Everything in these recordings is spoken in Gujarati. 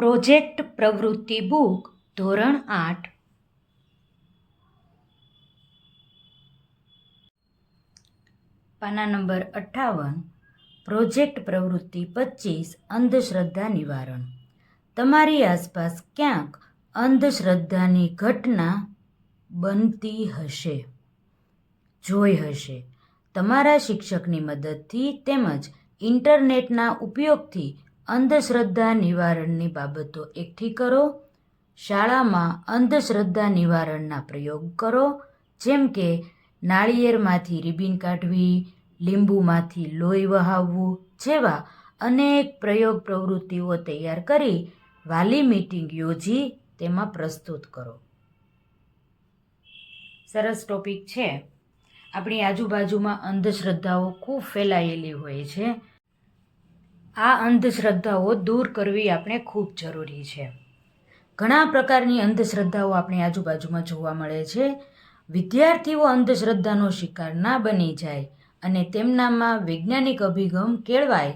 પ્રોજેક્ટ પ્રવૃત્તિ બુક, ધોરણ આઠ. પાના નંબર અઠ્ઠાવન પ્રોજેક્ટ પ્રવૃત્તિ પચીસ, અંધશ્રદ્ધા નિવારણ. તમારી આસપાસ ક્યાંક અંધશ્રદ્ધાની ઘટના બનતી હશે? જોઈ હશે. તમારા શિક્ષકની મદદથી તેમજ ઇન્ટરનેટના ઉપયોગથી અંધશ્રદ્ધા નિવારણની બાબતો એકઠી કરો. શાળામાં અંધશ્રદ્ધા નિવારણના પ્રયોગ કરો. જેમ કે નાળિયેરમાંથી રિબીન કાઢવી, લીંબુમાંથી લોહી વહાવવું જેવા અનેક પ્રયોગ પ્રવૃત્તિઓ તૈયાર કરી વાલી મીટિંગ યોજી તેમાં પ્રસ્તુત કરો. સરસ ટોપિક છે. આપણી આજુબાજુમાં અંધશ્રદ્ધાઓ ખૂબ ફેલાયેલી હોય છે. આ અંધશ્રદ્ધાઓ દૂર કરવી આપણે ખૂબ જરૂરી છે. ઘણા પ્રકારની અંધશ્રદ્ધાઓ આપણી આજુબાજુમાં જોવા મળે છે. વિદ્યાર્થીઓ અંધશ્રદ્ધાનો શિકાર ના બની જાય અને તેમનામાં વૈજ્ઞાનિક અભિગમ કેળવાય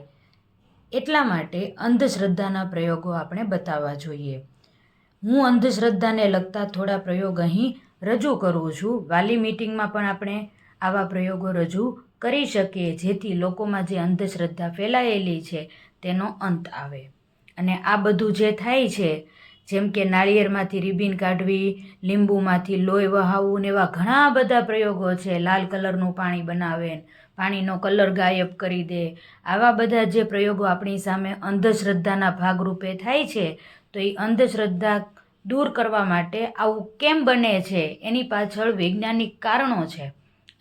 એટલા માટે અંધશ્રદ્ધાના પ્રયોગો આપણે બતાવવા જોઈએ. હું અંધશ્રદ્ધાને લગતા થોડા પ્રયોગ અહીં રજૂ કરું છું. વાલી મિટિંગમાં પણ આપણે આવા પ્રયોગો રજૂ કરી શકીએ, જેથી લોકોમાં જે અંધશ્રદ્ધા ફેલાયેલી છે, તેનો અંત આવે. અને આ બધું જે થાય છે, જેમ કે નાળિયેરમાંથી રિબીન કાઢવી, લીંબુમાંથી લોહી વહાવવું ને એવા ઘણા બધા પ્રયોગો છે, લાલ કલરનું પાણી બનાવે, પાણીનો કલર ગાયબ કરી દે, આવા બધા જે પ્રયોગો આપણી સામે અંધશ્રદ્ધાના ભાગરૂપે થાય છે, તો એ અંધશ્રદ્ધા દૂર કરવા માટે આવું કેમ બને છે, એની પાછળ વૈજ્ઞાનિક કારણો છે.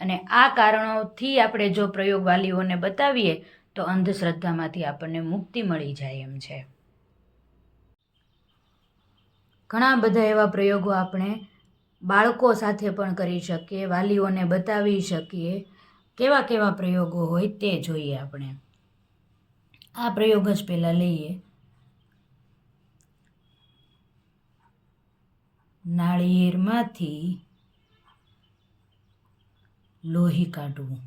અને આ કારણોથી આપણે જો પ્રયોગ વાલીઓને બતાવીએ, તો અંધશ્રદ્ધામાંથી આપણને મુક્તિ મળી જાય એમ છે. ઘણા બધા એવા પ્રયોગો આપણે બાળકો સાથે પણ કરી શકીએ, વાલીઓને બતાવી શકીએ. કેવા કેવા પ્રયોગો હોય તે જોઈએ આપણે. આ પ્રયોગ જ પહેલાં લઈએ. નાળિયેરમાંથી લોહી કાઢવું.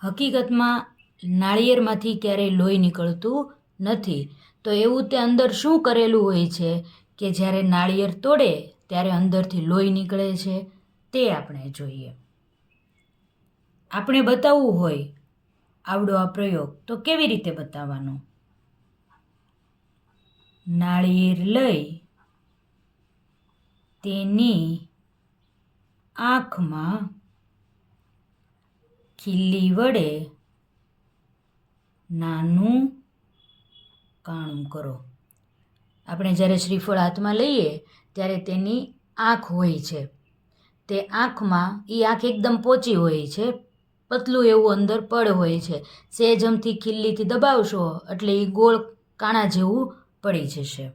હકીકતમાં નાળિયેરમાંથી ક્યારેય લોહી નીકળતું નથી. તો એવું તે અંદર શું કરેલું હોય છે કે જ્યારે નાળિયેર તોડે ત્યારે અંદરથી લોહી નીકળે છે તે આપણે જોઈએ. આપણે બતાવવું હોય આવડો આ પ્રયોગ તો કેવી રીતે બતાવવાનો? નાળિયેર લઈ તેની આંખમાં ખીલ્લી વડે નાનું કાણું કરો. આપણે જ્યારે શ્રીફળ હાથમાં લઈએ ત્યારે તેની આંખ હોય છે. તે આંખમાં એ આંખ એકદમ પોચી હોય છે, પતલું એવું અંદર પડ હોય છે. સેજમથી ખીલ્લીથી દબાવશો એટલે એ ગોળ કાણા જેવું પડી જશે.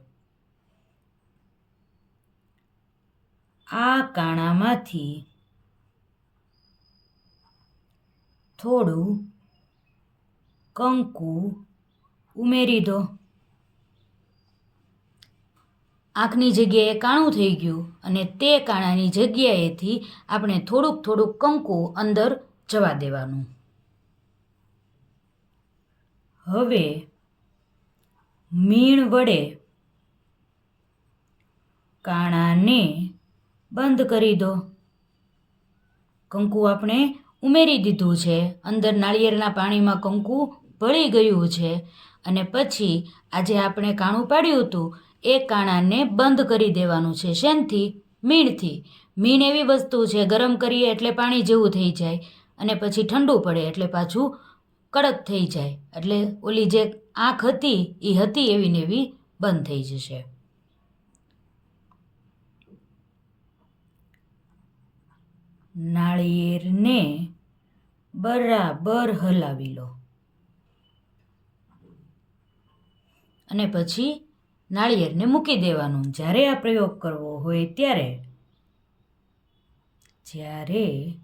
આ કાણામાંથી થોડું કંકુ ઉમેરી દો. આંખની જગ્યાએ કાણું થઈ ગયું અને તે કાણાની જગ્યાએથી આપણે થોડુંક થોડુંક કંકુ અંદર જવા દેવાનું. હવે મીણ વડે કાણાને બંધ કરી દો. કંકુ આપણે ઉમેરી દીધું છે. અંદર નાળિયેરના પાણીમાં કંકુ ભળી ગયું છે. અને પછી આજે આપણે કાણું પાડ્યું હતું. એ કાણાને બંધ કરી દેવાનું છે શેનથી? મીણથી. મીણ એવી વસ્તુ છે, ગરમ કરીએ એટલે પાણી જેવું થઈ જાય. અને પછી ઠંડુ પડે એટલે પાછું કડક થઈ જાય. એટલે ઓલી જે આંખ હતી એ હતી એવી ને એવી બંધ થઈ જશે. નાળિયેરને બરાબર હલાવી લો. અને પછી નાળિયેરને મૂકી દેવાનું. જ્યારે આ પ્રયોગ કરવો હોય ત્યારે, જ્યારે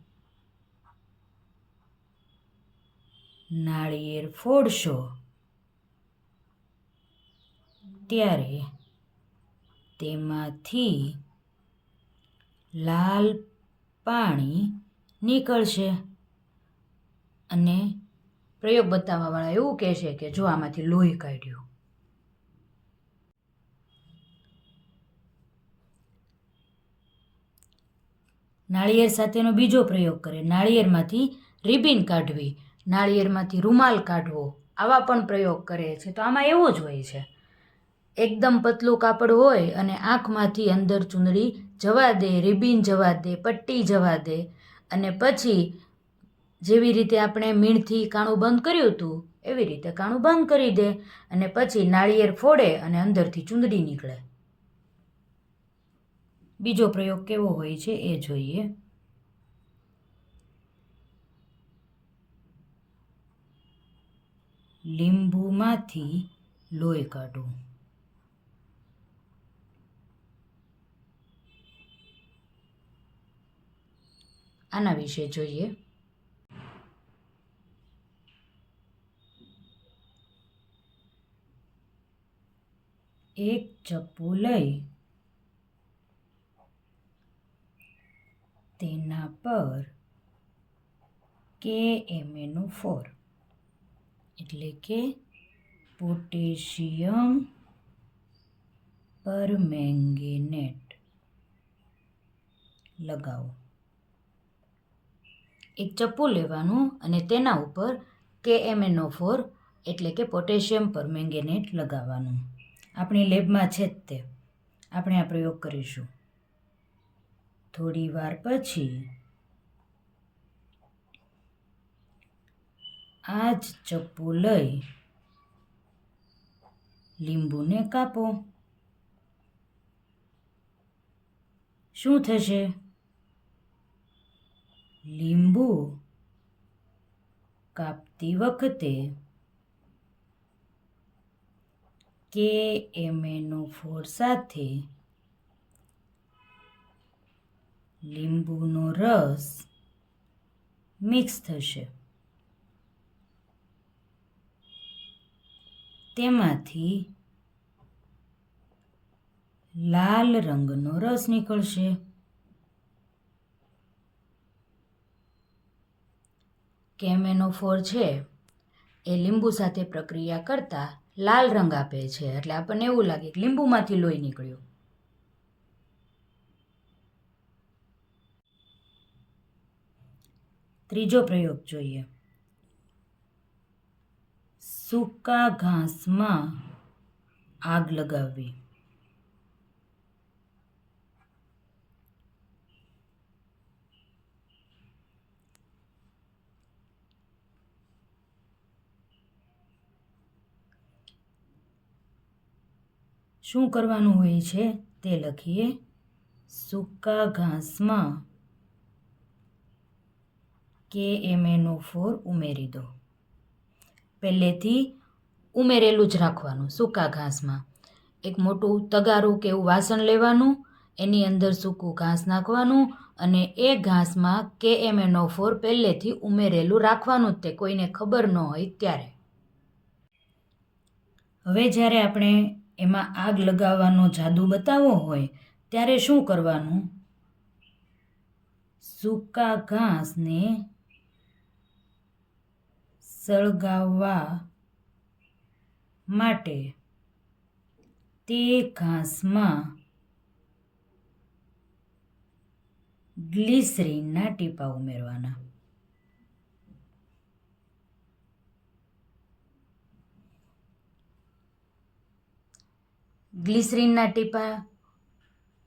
નાળિયેર ફોડશો ત્યારે તેમાંથી લાલ પાણી નીકળશે. અને પ્રયોગ બતાવવાવાળા એવું કહેશે કે જો આમાંથી લોહી કાઢ્યું. નાળિયેર સાથેનો બીજો પ્રયોગ કરે. નાળિયેરમાંથી રિબિન કાઢવી. નાળિયેરમાંથી રૂમાલ કાઢવો. આવા પણ પ્રયોગ કરે છે. તો આમાં એવું જ હોય છે. એકદમ પતલું કાપડ હોય અને આંખમાંથી અંદર ચૂંદડી જવા દે, રિબીન જવા દે, પટ્ટી જવા દે. અને પછી જેવી રીતે આપણે મીણથી કાણું બંધ કર્યું હતું, એવી રીતે કાણું બંધ કરી દે અને પછી નાળિયેર ફોડે અને અંદરથી ચૂંદડી નીકળે. બીજો પ્રયોગ કેવો હોય છે એ જોઈએ. લીંબુમાંથી લોહી કાઢવું આના વિશે જોઈએ. એક ચપ્પુ લઈ તેના પર કે એમએનું ફોર. એટલે કે પોટેશિયમ પરમેંગેનેટ લગાવો. એક ચપ્પુ લેવાનું અને તેના ઉપર કે એમએનઓ ફોર એટલે કે પોટેશિયમ પરમેંગેનેટ લગાવવાનું. આપણી લેબમાં છે જ તે. આપણે આ પ્રયોગ કરીશું. થોડી વાર પછી આ જ ચપ્પુ લઈ લીંબુને કાપો. શું થશે? લીંબુ કાપતી વખતે કે એમએનો ફોર સાથે લીંબુનો રસ મિક્સ થશે. તેમાંથી લાલ રંગનો રસ નીકળશે. કેમેનો ફોર છે? એ લીંબુ સાથે પ્રક્રિયા કરતાં લાલ રંગ આપે છે, એટલે આપણને એવું લાગે કે લીંબુમાંથી લોહી નીકળ્યું. ત્રીજો પ્રયોગ જોઈએ. સૂકા ઘાસમાં આગ લગાવવી. શું કરવાનું હોય છે તે લખીએ. સૂકા ઘાસમાં કે એમએનો ફોર ઉમેરી દો. પહેલેથી ઉમેરેલું જ રાખવાનું સૂકા ઘાસમાં. એક મોટું તગારું કે એવું વાસણ લેવાનું, એની અંદર સૂકું ઘાસ નાખવાનું અને એ ઘાસમાં કે એમએનો ફોર પહેલેથી ઉમેરેલું રાખવાનું જ તે, કોઈને ખબર ન હોય ત્યારે. હવે જ્યારે આપણે એમાં આગ લગાવવાનો જાદુ બતાવવો હોય, ત્યારે શું કરવાનું? સૂકા ઘાસને સળગાવવા માટે તે ઘાસમાં ગ્લિસરીનના ટીપા ઉમેરવાના. ગ્લિસરીનના ટીપા,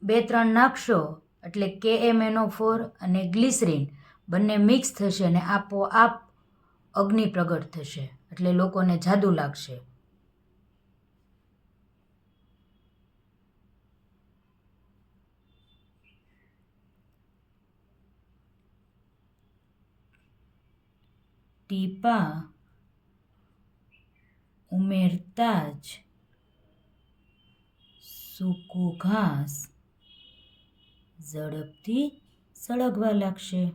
બે ત્રણ નાખશો એટલે કે એમ એનો ફોર અને ગ્લિસરીન બંને મિક્સ થશે અને આપોઆપ અગ્નિ પ્રગટ થશે એટલે લોકોને જાદુ લાગશે. ટીપા ઉમેરતા જ સૂકું ઘાસ ઝડપથી સળગવા લાગશે.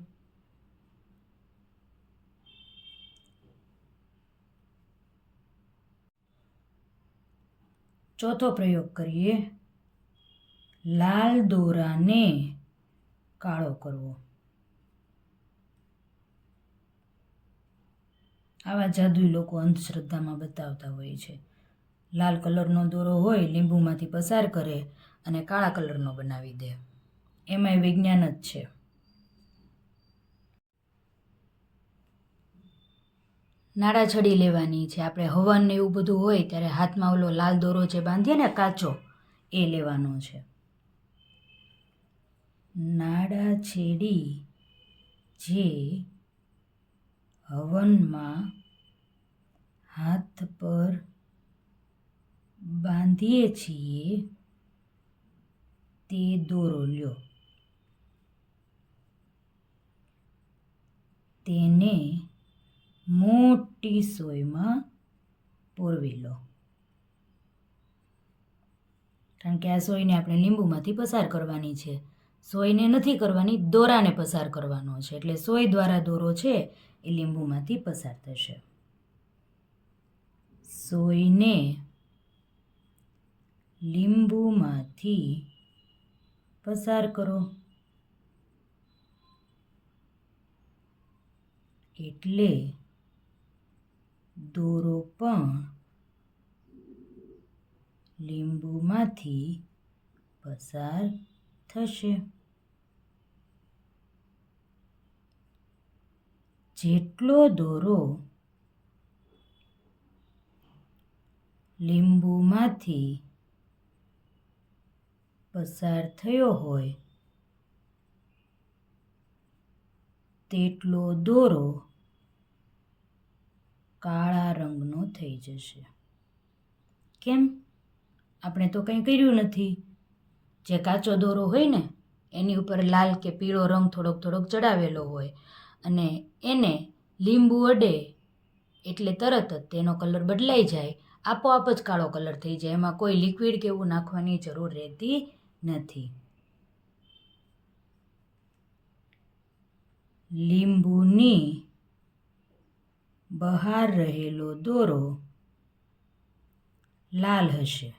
ચોથો પ્રયોગ કરીએ. લાલ દોરાને કાળો કરવો. આવા જાદુ લોકો અંધશ્રદ્ધામાં બતાવતા હોય છે. લાલ કલરનો દોરો હોય, લીંબુમાંથી પસાર કરે અને કાળા કલરનો બનાવી દે. એમાંય વિજ્ઞાન જ છે. નાડા છડી લેવાની છે. આપણે હવન ને એવું બધું હોય ત્યારે હાથમાં ઓલો લાલ દોરો જે બાંધીએ ને કાચો, એ લેવાનો છે. નાડા છેડી જે હવનમાં હાથ પર બાંધીએ છીએ તે દોરો લ્યો. તેને મોટી સોયમાં પોરવી લો. કારણ કે આ સોયને આપણે લીંબુમાંથી પસાર કરવાની છે. સોયને નથી કરવાની, દોરાને પસાર કરવાનો છે. એટલે સોય દ્વારા દોરો છે, એ લીંબુમાંથી પસાર થશે. સોયને લીંબુમાંથી પસાર કરો. એટલે દોરો પણ લીંબુમાંથી પસાર થશે. જેટલો દોરો લીંબુમાંથી પસાર થયો હોય. તેટલો દોરો કાળા રંગનો થઈ જશે. કેમ? આપણે તો કંઈ કર્યું નથી. જે કાચો દોરો હોય ને, એની ઉપર લાલ કે પીળો રંગ થોડોક થોડોક ચડાવેલો હોય અને એને લીંબુ અડે એટલે તરત જ તેનો કલર બદલાઈ જાય. આપોઆપ જ કાળો કલર થઈ જાય. એમાં કોઈ લિક્વિડ કે એવું નાખવાની જરૂર રહેતી નથી. લીંબુની બહાર રહેલો દોરો લાલ હશે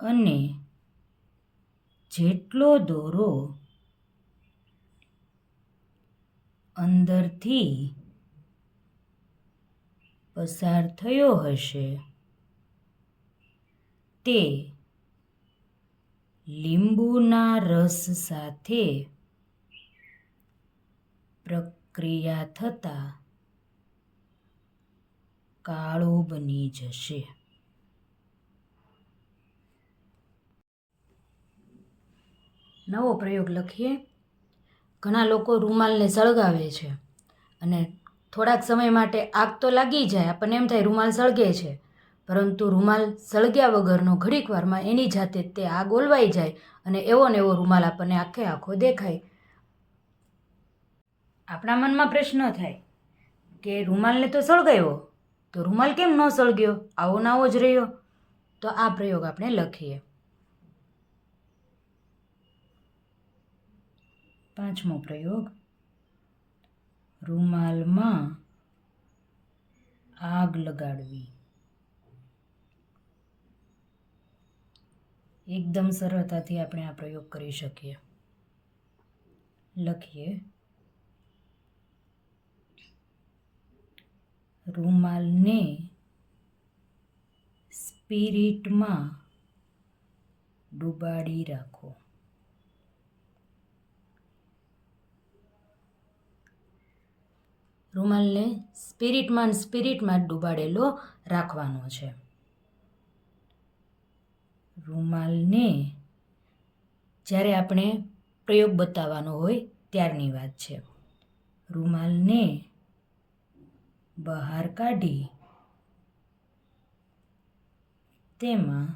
અને જેટલો દોરો અંદરથી પસાર થયો હશે તે લીંબુના રસ સાથે પ્રક્રિયા થતાં કાળો બની જશે. નવો પ્રયોગ લખીએ. ઘણા લોકો રૂમાલને સળગાવે છે અને થોડાક સમય માટે આગ તો લાગી જાય, આપણને એમ થાય રૂમાલ સળગે છે. પરંતુ રૂમાલ સળગ્યા વગરનો ઘડીકવારમાં એની જાતે તે આગ ઓલવાઈ જાય અને એવો ને એવો રૂમાલ આપણને આખે આખો દેખાય. આપણા મનમાં પ્રશ્ન થાય કે રૂમાલને તો સળગાવ્યો, તો રૂમાલ કેમ ન સળગ્યો? આવો નાવો જ રહ્યો. તો આ પ્રયોગ આપણે લખીએ. પાંચમો પ્રયોગ. રૂમાલમાં આગ લગાડવી. એકદમ સરળતાથી આપણે આ પ્રયોગ કરી શકીએ. લખીએ. રૂમાલને સ્પિરિટમાં ડૂબાડી રાખો. રૂમાલને સ્પિરિટમાં સ્પિરિટમાં ડૂબાડેલો રાખવાનો છે. રૂમાલને જ્યારે આપણે પ્રયોગ બતાવવાનો હોય ત્યારની વાત છે. રૂમાલને બહાર કાઢી તેમાં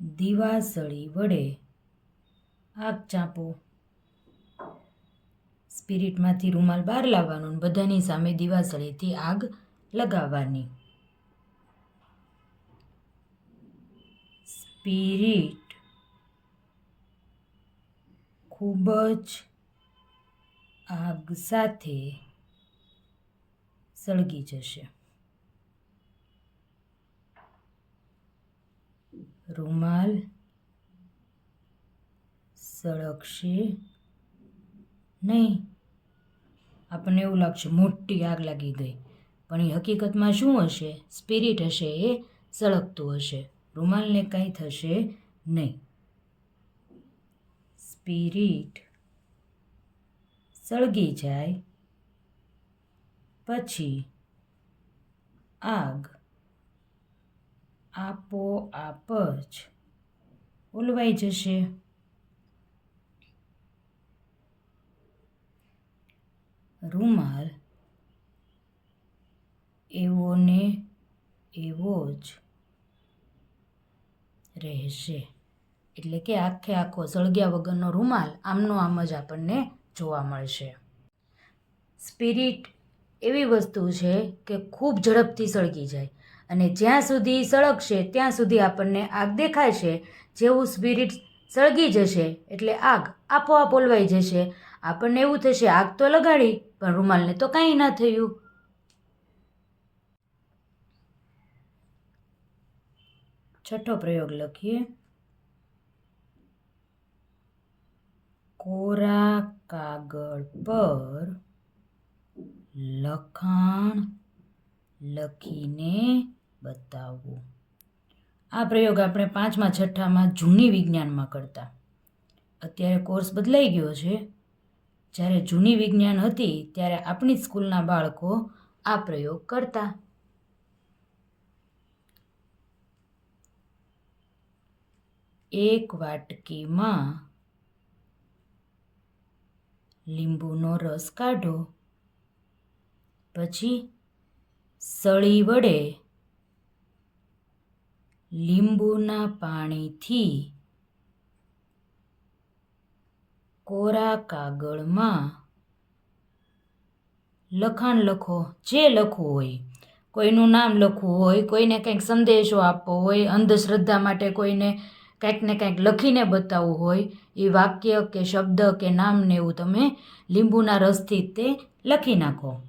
દિવાસળી વડે આગ ચાંપો. સ્પિરિટમાંથી રૂમાલ બહાર લાવવાનો બધાની સામે દિવાસળીથી આગ લગાવવાની. સ્પિરિટ ખૂબ જ આગ સાથે સળગી જશે. રૂમાલ સળગશે નહીં. આપણને એવું લાગશે, મોટી આગ લાગી ગઈ. પણ એ હકીકતમાં શું હશે? સ્પિરિટ હશે, એ સળગતું હશે. રૂમાલને કંઈ થશે નહીં. સ્પિરિટ સળગી જાય. પછી આગ આપોઆપ જ ઓલવાઈ જશે. રૂમાલ એવો ને એવો જ રહેશે. એટલે કે આખે આખો સળગ્યા વગરનો રૂમાલ આમનો આમ જ આપણને જોવા મળશે. સ્પિરિટ એવી વસ્તુ છે કે ખૂબ ઝડપથી સળગી જાય અને જ્યાં સુધી સળગશે ત્યાં સુધી આપણને આગ દેખાય છે. જેવું સ્પિરિટ સળગી જશે એટલે આગ આપોઆપ ઓલવાઈ જશે. આપણને એવું થશે, આગ તો લગાડી, પણ રૂમાલને તો કાંઈ ના થયું. છઠ્ઠો પ્રયોગ લખીએ. કોરા કાગળ પર લખાણ લખીને બતાવવું આ પ્રયોગ આપણે પાંચમા, છઠ્ઠામાં જૂની વિજ્ઞાનમાં કરતા. અત્યારે કોર્સ બદલાઈ ગયો છે. જ્યારે જૂની વિજ્ઞાન હતી, ત્યારે આપણી સ્કૂલના બાળકો આ પ્રયોગ કરતા. એક વાટકીમાં લીંબુનો રસ કાઢો. પછી સળી વડે લીંબુના પાણીથી કોરા કાગળમાં લખાણ લખો, જે લખવું હોય. કોઈનું નામ લખવું હોય, કોઈને કંઈક સંદેશો આપવો હોય, અંધશ્રદ્ધા માટે કોઈને કંઈક ને કંઈક લખીને બતાવવું હોય, એ વાક્ય કે શબ્દ કે નામને એવું તમે લીંબુના રસથી તે લખી નાખો.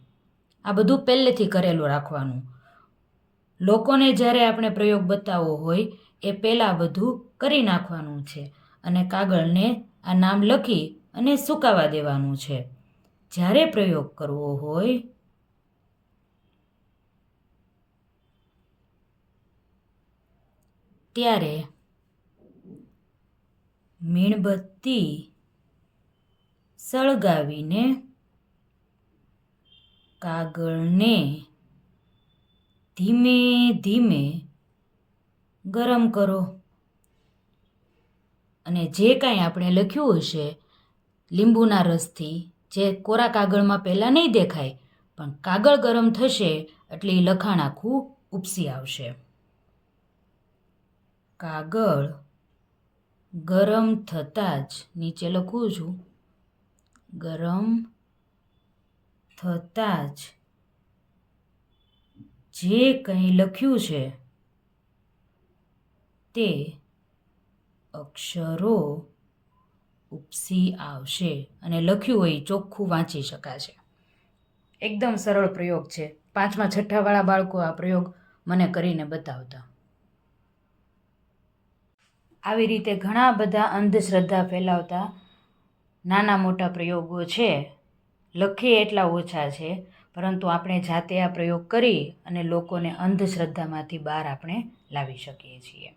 આ બધું પહેલેથી કરેલું રાખવાનું. લોકોને જ્યારે આપણે પ્રયોગ બતાવવો હોય, એ પહેલાં બધું કરી નાખવાનું છે અને કાગળને આ નામ લખી અને સુકાવા દેવાનું છે. જ્યારે પ્રયોગ કરવો હોય, ત્યારે મીણબત્તી સળગાવીને કાગળને ધીમે ધીમે ગરમ કરો. અને જે કાંઈ આપણે લખ્યું હશે, લીંબુના રસથી, જે કોરા કાગળમાં પહેલાં નહીં દેખાય, પણ કાગળ ગરમ થશે એટલે એ લખાણ આખું ઉપસી આવશે. કાગળ ગરમ થતાં જ નીચે લખું છું. ગરમ થતાં જ જે કંઈ લખ્યું છે તે અક્ષરો ઉપસી આવશે અને લખ્યું હોય ચોખ્ખું વાંચી શકાશે. એકદમ સરળ પ્રયોગ છે. પાંચમા છઠ્ઠાવાળા બાળકો આ પ્રયોગ મને કરીને બતાવતા. આવી રીતે ઘણા બધા અંધશ્રદ્ધા ફેલાવતા નાના મોટા પ્રયોગો છે. લખીએ એટલા ઓછા છે, પરંતુ આપણે જાતે આ પ્રયોગ કરી અને લોકોને અંધશ્રદ્ધામાંથી બહાર આપણે લાવી શકીએ છીએ.